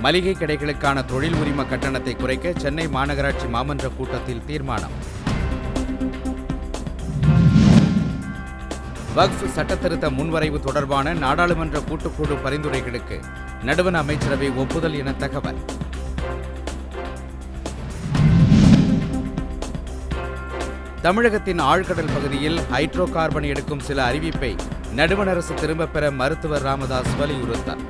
மளிகை கடைகளுக்கான தொழில் உரிம கட்டணத்தை குறைக்க சென்னை மாநகராட்சி மாமன்ற கூட்டத்தில் தீர்மானம். வக்ஃப் சட்டத்திருத்த முன்வரைவு தொடர்பான நாடாளுமன்ற கூட்டுக்குழு பரிந்துரைகளுக்கு நடுவண அமைச்சரவை ஒப்புதல் என தகவல். தமிழகத்தின் ஆழ்கடல் பகுதியில் ஹைட்ரோ கார்பன் எடுக்கும் சில அறிவிப்பை நடுவண் அரசு திரும்பப் பெற மருத்துவர் ராமதாஸ் வலியுறுத்தார்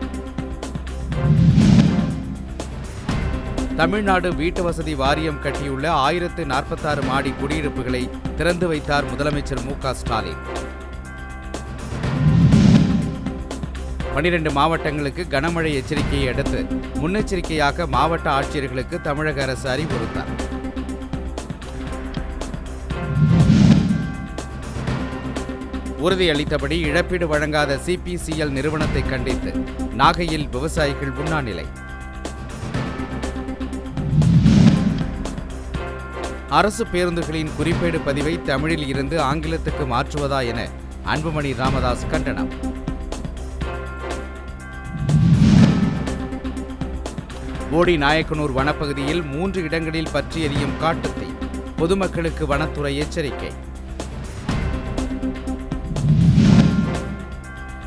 தமிழ்நாடு வீட்டு வசதி வாரியம் கட்டியுள்ள ஆயிரத்து நாற்பத்தாறு மாடி குடியிருப்புகளை திறந்து வைத்தார் முதலமைச்சர் மு க ஸ்டாலின். பனிரெண்டு மாவட்டங்களுக்கு கனமழை எச்சரிக்கையை அடுத்து முன்னெச்சரிக்கையாக மாவட்ட ஆட்சியர்களுக்கு தமிழக அரசு அறிவுறுத்தார் உறுதியளித்தபடி இழப்பீடு வழங்காத சிபிசிஎல் நிறுவனத்தை கண்டித்து நாகையில் விவசாயிகள் உண்ணாநிலை. அரசு பேருந்துகளின் குறிப்பேடு பதிவை தமிழில் இருந்து ஆங்கிலத்துக்கு மாற்றுவதா என அன்புமணி ராமதாஸ் கண்டனம். போடி நாயக்கனூர் வனப்பகுதியில் மூன்று இடங்களில் பற்றி எரியும் காட்டுத்தீ பொதுமக்களுக்கு வனத்துறை எச்சரிக்கை.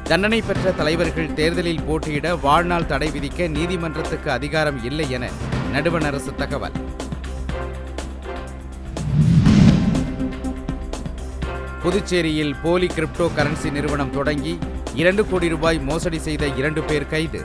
தண்டனை பெற்ற தலைவர்கள் தேர்தலில் போட்டியிட வாழ்நாள் தடை விதிக்க நீதிமன்றத்துக்கு அதிகாரம் இல்லை என நடுவண் அரசு தகவல். புதுச்சேரியில் போலி கிரிப்டோ கரன்சி நிறுவனம் தொடங்கி இரண்டு கோடி ரூபாய் மோசடி செய்த இரண்டு பேர் கைது.